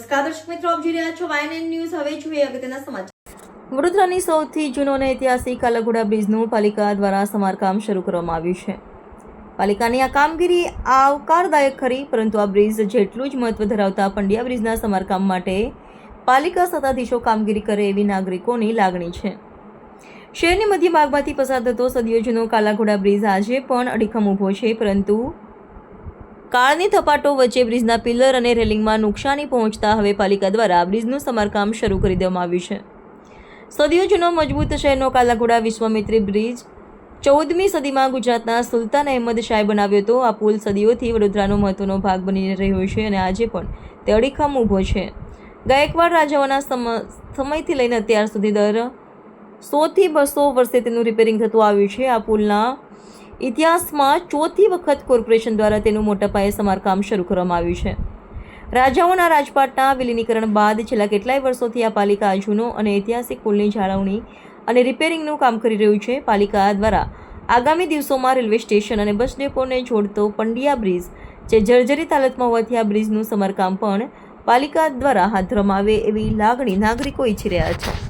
નમસ્કાર, દર્શક મિત્રો, આપ જોઈ રહ્યા છો વાયએનએન ન્યૂઝ હવે જોઈએ અગત્યના સમાચાર. વડોદરાની સૌથી જૂનો અને ઐતિહાસિક કાલાઘોડા બ્રિજનું પાલિકા દ્વારા સમારકામ શરૂ કરવામાં આવ્યું છે. પાલિકાની આ કામગીરી આવકારદાયક ખરી, પરંતુ આ બ્રિજ જેટલું જ મહત્વ ધરાવતા પંડ્યા બ્રિજના સમારકામ માટે પાલિકા સત્તાધીશો કામગીરી કરે એવી નાગરિકોની લાગણી છે. શહેરની મધ્ય ભાગમાંથી પસાર થતો સદીઓ જૂનો કાલાઘોડા બ્રિજ આજે પણ અડીખમ ઊભો છે, પરંતુ કાળની થપાટો વચ્ચે બ્રિજના પિલર અને રેલિંગમાં નુકસાની પહોંચતા હવે પાલિકા દ્વારા બ્રિજનું સમારકામ શરૂ કરી દેવામાં આવ્યું છે. સદીઓ જૂનો મજબૂત શહેરનો કાલાઘોડા વિશ્વામિત્રી બ્રિજ ચૌદમી સદીમાં ગુજરાતના સુલતાન અહેમદ શાહે બનાવ્યો હતો. આ પુલ સદીઓથી વડોદરાનો મહત્વનો ભાગ બની રહ્યો છે અને આજે પણ તે અડીખમ ઊભો છે. ગાયકવાડ રાજાઓના સમ- સમયથી લઈને અત્યાર સુધી દર સોથી બસો વર્ષે તેનું રિપેરિંગ થતું આવ્યું છે. આ પુલના ઇતિહાસમાં ચોથી વખત કોર્પોરેશન દ્વારા તેનું મોટા પાયે સમારકામ શરૂ કરવામાં આવ્યું છે. રાજાઓના રાજપાટના વિલીનીકરણ બાદ છેલ્લા કેટલાય વર્ષોથી આ પાલિકા જૂનો અને ઐતિહાસિક પુલની જાળવણી અને રિપેરિંગનું કામ કરી રહ્યું છે. પાલિકા દ્વારા આગામી દિવસોમાં રેલવે સ્ટેશન અને બસ ડેપોને જોડતો પંડિયા બ્રિજ, જે જર્જરિત હાલતમાં હોવાથી આ બ્રિજનું સમારકામ પણ પાલિકા દ્વારા હાથ ધરવામાં આવે એવી લાગણી નાગરિકો ઈચ્છી રહ્યા છે.